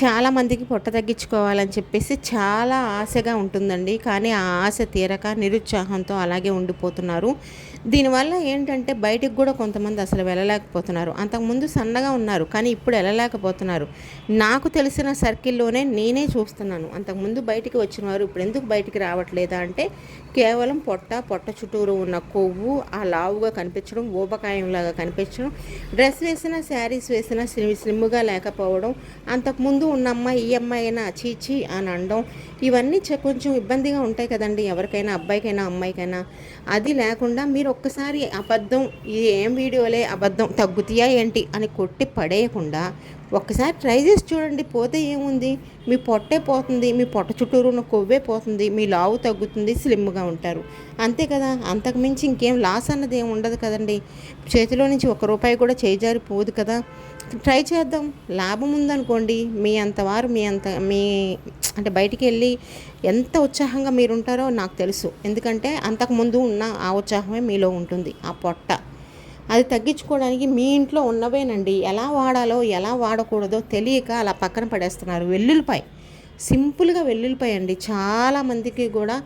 చాలామందికి పొట్ట తగ్గించుకోవాలని చెప్పేసి చాలా ఆశగా ఉంటుందండి. కానీ ఆ ఆశ తీరక నిరుత్సాహంతో అలాగే ఉండిపోతున్నారు. దీనివల్ల ఏంటంటే బయటికి కూడా కొంతమంది అసలు వెళ్ళలేకపోతున్నారు. అంతకుముందు సన్నగా ఉన్నారు కానీ ఇప్పుడు వెళ్ళలేకపోతున్నారు. నాకు తెలిసిన సర్కిల్లోనే నేనే చూస్తున్నాను. అంతకుముందు బయటికి వచ్చిన వారు ఇప్పుడు ఎందుకు బయటికి రావట్లేదా అంటే కేవలం పొట్ట పొట్ట చుట్టూరు ఉన్న కొవ్వు ఆ లావుగా కనిపించడం ఊబకాయంలాగా కనిపించడం డ్రెస్ వేసిన శారీస్ వేసిన స్లిమ్ స్లిమ్గా లేకపోవడం అంతకుముందు ఉన్న అమ్మాయి ఈ అమ్మాయి అయినా చీచి అని అనడం ఇవన్నీ కొంచెం ఇబ్బందిగా ఉంటాయి కదండి. ఎవరికైనా అబ్బాయికైనా అమ్మాయికైనా. అది లేకుండా మీరు ఒక్కసారి అబద్ధం ఇది ఏం వీడియోలే అబద్ధం తగ్గుతాయా ఏంటి అని కొట్టి పడేయకుండా ఒక్కసారి ట్రై చేసి చూడండి పోతే ఏముంది? మీ పొట్టే పోతుంది మీ పొట్ట చుట్టూరు ఉన్న కొవ్వే పోతుంది మీ లావు తగ్గుతుంది స్లిమ్గా ఉంటారు. అంతే కదా? అంతకు మించి ఇంకేం లాస్ అన్నది ఏం ఉండదు కదండి. చేతిలో నుంచి ఒక రూపాయి కూడా చేజారిపోదు కదా? ట్రై చేద్దాం. లాభం ఉందనుకోండి మీ అంతవారు మీ అంత మీ అంటే బయటికి వెళ్ళి ఎంత ఉత్సాహంగా మీరు ఉంటారో నాకు తెలుసు. ఎందుకంటే అంతకుముందు ఉన్న ఆ ఉత్సాహమే మీలో ఉంటుంది ఆ పొట్ట. అది తగ్గించుకోవడానికి మీ ఇంట్లో ఉన్నవేనండి. ఎలా వాడాలో ఎలా వాడకూడదో తెలియక అలా పక్కన పడేస్తున్నారు. వెల్లుల్లిపాయ. సింపుల్గా వెల్లుల్లిపాయ అండి. చాలామందికి కూడా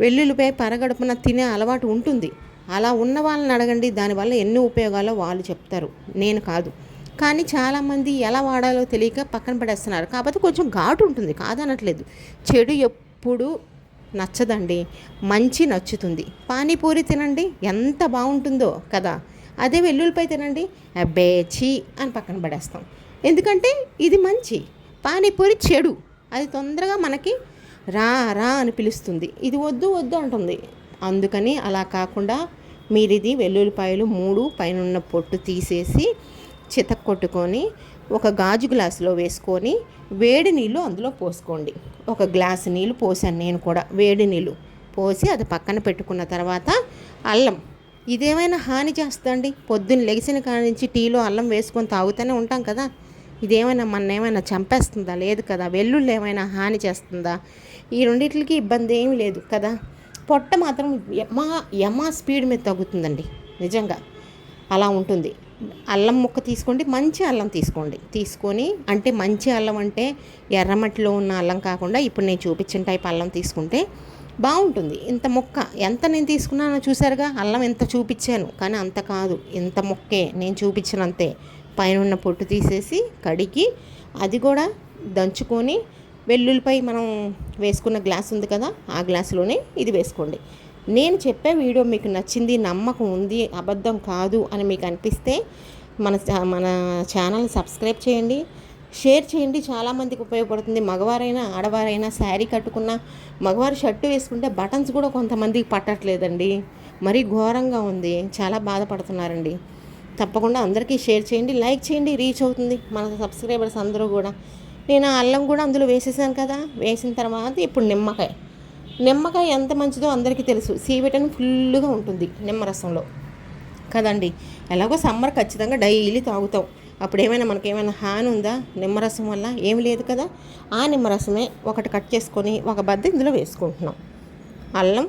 వెల్లుల్లిపాయ పరగడుపున తినే అలవాటు ఉంటుంది. అలా ఉన్న వాళ్ళని అడగండి. దానివల్ల ఎన్ని ఉపయోగాలో వాళ్ళు చెప్తారు. నేను కాదు. కానీ చాలామంది ఎలా వాడాలో తెలియక పక్కన పడేస్తున్నారు. కాకపోతే కొంచెం ఘాటు ఉంటుంది. కాదనట్లేదు. చెడు ఎప్పుడు నచ్చదండి. మంచి నచ్చుతుంది. పానీపూరి తినండి. ఎంత బాగుంటుందో కదా. అదే వెల్లుల్లిపాయ తినండి. అబ్బే చీ అని పక్కన పడేస్తాం. ఎందుకంటే ఇది మంచి. పానీపూరి చెడు. అది తొందరగా మనకి రా రా అని పిలుస్తుంది. ఇది వద్దు వద్దు అంటుంది. అందుకని అలా కాకుండా మీరు ఇది వెల్లుల్లిపాయలు మూడు పైన ఉన్న పొట్టు తీసేసి చితక్కొట్టుకొని ఒక గాజు గ్లాసులో వేసుకొని వేడి నీళ్ళు అందులో పోసుకోండి. ఒక గ్లాసు నీళ్ళు పోసాను నేను కూడా వేడి నీళ్ళు. పోసి అది పక్కన పెట్టుకున్న తర్వాత అల్లం. ఇదేమైనా హాని చేస్తుందండి? పొద్దున్న లెగిసిన కాడి నుంచి టీలో అల్లం వేసుకొని తాగుతూనే ఉంటాం కదా. ఇదేమైనా మన ఏమైనా చంపేస్తుందా? లేదు కదా. వెల్లుల్లి ఏమైనా హాని చేస్తుందా? ఈ రెండిట్లకి ఇబ్బంది ఏమీ లేదు కదా. పొట్ట మాత్రం యమా యమా స్పీడ్ మీద తగ్గుతుందండి. నిజంగా. అలా ఉంటుంది. అల్లం ముక్క తీసుకోండి మంచి అల్లం తీసుకోండి. తీసుకొని అంటే మంచి అల్లం అంటే ఎర్రమట్టిలో ఉన్న అల్లం కాకుండా ఇప్పుడు నేను చూపించిన టైప్ అల్లం తీసుకుంటే బాగుంటుంది. ఇంత మొక్క ఎంత నేను తీసుకున్నానో చూసారుగా అల్లం ఎంత చూపించాను. కానీ అంత కాదు ఇంత మొక్కే నేను చూపించినంతే. పైన ఉన్న పొట్టు తీసేసి కడిగి అది కూడా దంచుకొని వెల్లుల్లిపై మనం వేసుకున్న గ్లాస్ ఉంది కదా ఆ గ్లాసులోనే ఇది వేసుకోండి. నేను చెప్పే వీడియో మీకు నచ్చింది నమ్మకం ఉంది అబద్ధం కాదు అని మీకు అనిపిస్తే మన మన ఛానల్ సబ్స్క్రైబ్ చేయండి. షేర్ చేయండి. చాలామందికి ఉపయోగపడుతుంది. మగవారైనా ఆడవారైనా శారీ కట్టుకున్న మగవారు షర్టు వేసుకుంటే బటన్స్ కూడా కొంతమందికి పట్టట్లేదండి. మరీ ఘోరంగా ఉంది. చాలా బాధపడుతున్నారండి. తప్పకుండా అందరికీ షేర్ చేయండి. లైక్ చేయండి. రీచ్ అవుతుంది మన సబ్స్క్రైబర్స్ అందరూ కూడా. నేను అల్లం కూడా అందులో వేసేసాను కదా. వేసిన తర్వాత ఇప్పుడు నిమ్మకాయ. నిమ్మకాయ ఎంత మంచిదో అందరికీ తెలుసు. సి విటమిన్ ఫుల్గా ఉంటుంది నిమ్మరసంలో. కదండి? ఎలాగో సమ్మర్ ఖచ్చితంగా డైలీ తాగుతాం. అప్పుడు ఏమైనా మనకి ఏమైనా హాని ఉందా నిమ్మరసం వల్ల? ఏమి లేదు కదా? ఆ నిమ్మరసమే ఒకటి కట్ చేసుకొని ఒక బద్ద ఇందులో వేసుకుంటున్నాం. అల్లం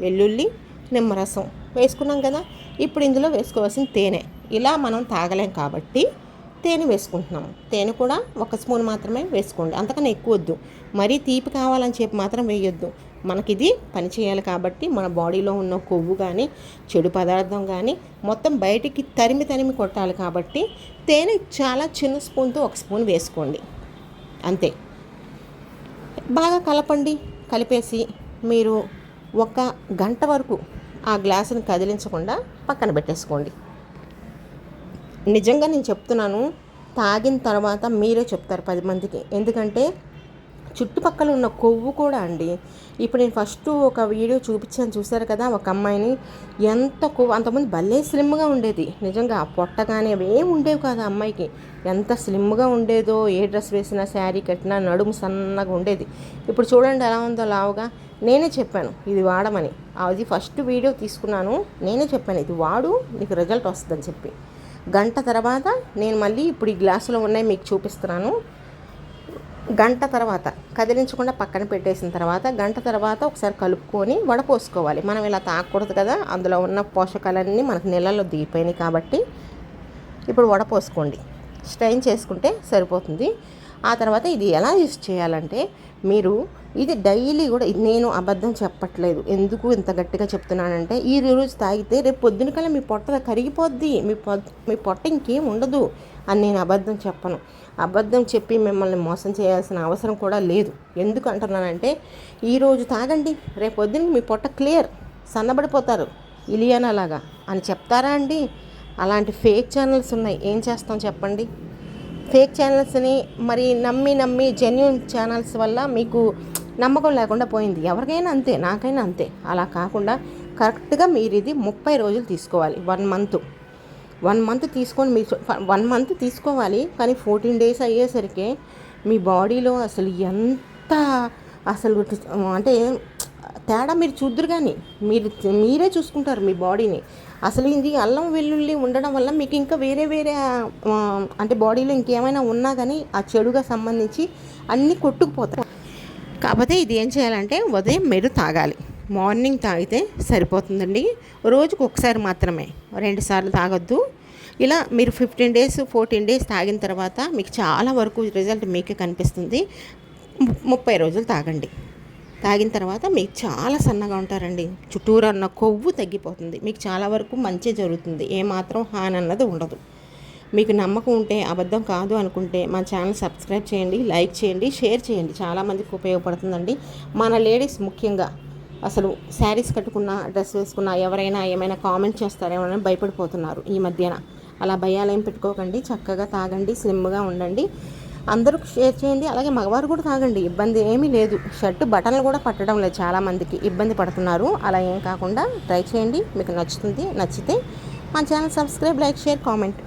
వెల్లుల్లి నిమ్మరసం వేసుకున్నాం కదా? ఇప్పుడు ఇందులో వేసుకోవాల్సిన తేనె. ఇలా మనం తాగలేం కాబట్టి తేనె వేసుకుంటున్నాము తేనె కూడా ఒక స్పూన్ మాత్రమే వేసుకోండి. అంతకన్నా ఎక్కువ వద్దు. మరీ తీపి కావాలని చెప్పి మాత్రం వేయొద్దు. మనకిది పని చేయాలి కాబట్టి మన బాడీలో ఉన్న కొవ్వు కానీ చెడు పదార్థం కానీ మొత్తం బయటికి తరిమి తరిమి కొట్టాలి కాబట్టి తేనె చాలా చిన్న స్పూన్తో ఒక స్పూన్ వేసుకోండి. అంతే. బాగా కలపండి. కలిపేసి మీరు ఒక గంట వరకు ఆ గ్లాసుని కదిలించకుండా పక్కన పెట్టేసుకోండి. నిజంగా నేను చెప్తున్నాను తాగిన తర్వాత మీరే చెప్తారు పది మందికి. ఎందుకంటే చుట్టుపక్కల ఉన్న కొవ్వు కూడా అండి. ఇప్పుడు నేను ఫస్ట్ ఒక వీడియో చూపించాను చూసారు కదా ఒక అమ్మాయిని. ఎంత కొవ్వు అంతమంది భలే స్లిమ్గా ఉండేది. నిజంగా ఆ పొట్ట కానీ అవి ఏం ఉండేవి కాదు ఆ అమ్మాయికి. ఎంత స్లిమ్గా ఉండేదో ఏ డ్రెస్ వేసినా శారీ కట్టినా నడుము సన్నగా ఉండేది. ఇప్పుడు చూడండి ఎలా ఉందో లావుగా. నేనే చెప్పాను ఇది వాడమని. అది ఫస్ట్ వీడియో తీసుకున్నాను నేనే చెప్పాను ఇది వాడు నీకు రిజల్ట్ వస్తుందని చెప్పి. గంట తర్వాత నేను మళ్ళీ ఇప్పుడు ఈ గ్లాసులో ఉన్నాయి మీకు చూపిస్తున్నాను. గంట తర్వాత కదిలించకుండా పక్కన పెట్టేసిన తర్వాత గంట తర్వాత ఒకసారి కలుపుకొని వడపోసుకోవాలి మనం ఇలా తాగకూడదు కదా అందులో ఉన్న పోషకాలన్నీ మనకు నీళ్ళలో దిగిపోయినాయి కాబట్టి ఇప్పుడు వడపోసుకోండి స్ట్రైన్ చేసుకుంటే సరిపోతుంది. ఆ తర్వాత ఇది ఎలా యూస్ చేయాలంటే మీరు ఇది డైలీ కూడా నేను అబద్ధం చెప్పట్లేదు. ఎందుకు ఇంత గట్టిగా చెప్తున్నానంటే ఈ రోజు తాగితే రేపు పొద్దున కల్లా మీ పొట్ట కరిగిపోద్ది. మీ పొ మీ పొట్ట ఇంకేం ఉండదు. అని నేను అబద్ధం చెప్పను. అబద్ధం చెప్పి మిమ్మల్ని మోసం చేయాల్సిన అవసరం కూడా లేదు. ఎందుకు అంటున్నానంటే ఈరోజు తాగండి రేపు పొద్దున మీ పొట్ట క్లియర్ సన్నబడిపోతారు. ఇలియానా లాగా. అని చెప్తారా అండి? అలాంటి ఫేక్ ఛానల్స్ ఉన్నాయి. ఏం చేస్తాం చెప్పండి? ఫేక్ ఛానల్స్ని మరి నమ్మి నమ్మి జెన్యున్ ఛానల్స్ వల్ల మీకు నమ్మకం లేకుండా పోయింది. ఎవరికైనా అంతే నాకైనా అంతే. అలా కాకుండా కరెక్ట్గా మీరు ఇది ముప్పై రోజులు తీసుకోవాలి. One month. వన్ మంత్ తీసుకొని మీ వన్ మంత్ తీసుకోవాలి. కానీ ఫోర్టీన్ డేస్ అయ్యేసరికి మీ బాడీలో అసలు ఎంత అసలు అంటే తేడా మీరు చూద్దరు కానీ మీరు మీరే చూసుకుంటారు మీ బాడీని. అసలు ఇది అల్లం వెల్లుల్లి ఉండడం వల్ల మీకు ఇంకా వేరే వేరే అంటే బాడీలో ఇంకేమైనా ఉన్నా కానీ ఆ చెడుగా సంబంధించి అన్నీ కొట్టుకుపోతాయి. కాకపోతే ఇది ఏం చేయాలంటే ఉదయం మీరు తాగాలి. మార్నింగ్ తాగితే సరిపోతుందండి. రోజుకు ఒకసారి మాత్రమే. రెండు సార్లు తాగొద్దు. ఇలా మీరు ఫిఫ్టీన్ డేస్ ఫోర్టీన్ డేస్ తాగిన తర్వాత మీకు చాలా వరకు రిజల్ట్ మీకే కనిపిస్తుంది. ము- ముప్పై రోజులు తాగండి. తాగిన తర్వాత మీకు చాలా సన్నగా ఉంటారండి. చుట్టూరు అన్న కొవ్వు తగ్గిపోతుంది. మీకు చాలా వరకు మంచి జరుగుతుంది. ఏమాత్రం హాని అన్నది ఉండదు. మీకు నమ్మకం ఉంటే అబద్ధం కాదు అనుకుంటే మా ఛానల్ సబ్స్క్రైబ్ చేయండి లైక్ చేయండి షేర్ చేయండి. చాలామందికి ఉపయోగపడుతుందండి. మన లేడీస్ ముఖ్యంగా అసలు శారీస్ కట్టుకున్న డ్రెస్ వేసుకున్న ఎవరైనా ఏమైనా కామెంట్ చేస్తారేమో అని భయపడిపోతున్నారు ఈ మధ్యన. అలా భయాలేం పెట్టుకోకండి చక్కగా తాగండి స్లిమ్గా ఉండండి. అందరూ షేర్ చేయండి అలాగే మగవారు కూడా తాగండి ఇబ్బంది ఏమీ లేదు. షర్ట్ బటన్లు కూడా పట్టడం లేదు చాలామందికి ఇబ్బంది పడుతున్నారు. అలా ఏం కాకుండా ట్రై చేయండి మీకు నచ్చుతుంది నచ్చితే మా channel subscribe like share comment.